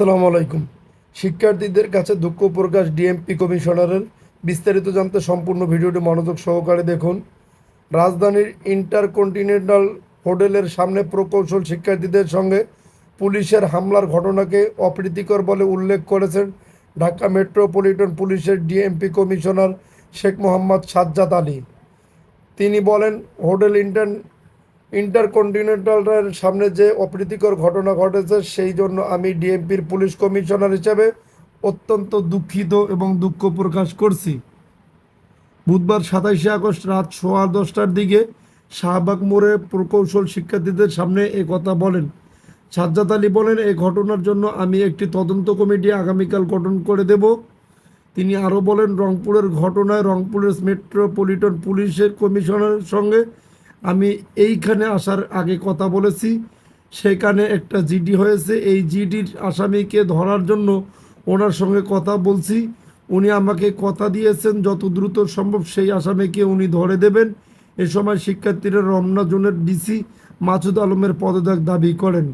আসসালামু আলাইকুম। শিক্ষার্থীদের কাছে দুঃখ প্রকাশ ডিএমপি কমিশনারের। বিস্তারিত জানতে সম্পূর্ণ ভিডিওটি মনোযোগ সহকারে দেখুন। রাজধানীর ইন্টারকন্টিনেন্টাল হোটেলের সামনে প্রকৌশল শিক্ষার্থীদের সঙ্গে পুলিশের হামলার ঘটনাকে অপ্রীতিকর বলে উল্লেখ করেছেন ঢাকা মেট্রোপলিটন পুলিশের ডিএমপি কমিশনার শেখ মোহাম্মদ সাজ্জাদ আলী। তিনি বলেন, হোটেল ইন্টার ইন্টারকন্টিনেন্টালের সামনে যে অপ্রীতিকর ঘটনা ঘটেছে, সেই জন্য আমি ডিএমপির পুলিশ কমিশনার হিসেবে অত্যন্ত দুঃখিত এবং দুঃখ প্রকাশ করছি। বুধবার সাতাইশে আগস্ট রাত সোয়া দশটার দিকে শাহবাগ মোড়ে প্রকৌশল শিক্ষার্থীদের সামনে এ কথা বলেন। সাজ্জাদ আলী বলেন এই ঘটনার জন্য আমি একটি তদন্ত কমিটি আগামীকাল গঠন করে দেব। তিনি আরও বলেন, রংপুরের ঘটনায় রংপুরের মেট্রোপলিটন পুলিশের কমিশনারের সঙ্গে আমি এইখানে আসার আগে কথা বলেছি। সেখানে একটা জিডি হয়েছে। এই জিডির আসামিকে ধরার জন্য ওনার সঙ্গে কথা বলছি। উনি আমাকে কথা দিয়েছেন, যত দ্রুত সম্ভব সেই আসামিকে উনি ধরে দেবেন। এ সময় শিক্ষার্থীরা রমনা জোনের ডিসি মাসুদ আলমের পদত্যাগ দাবি করেন।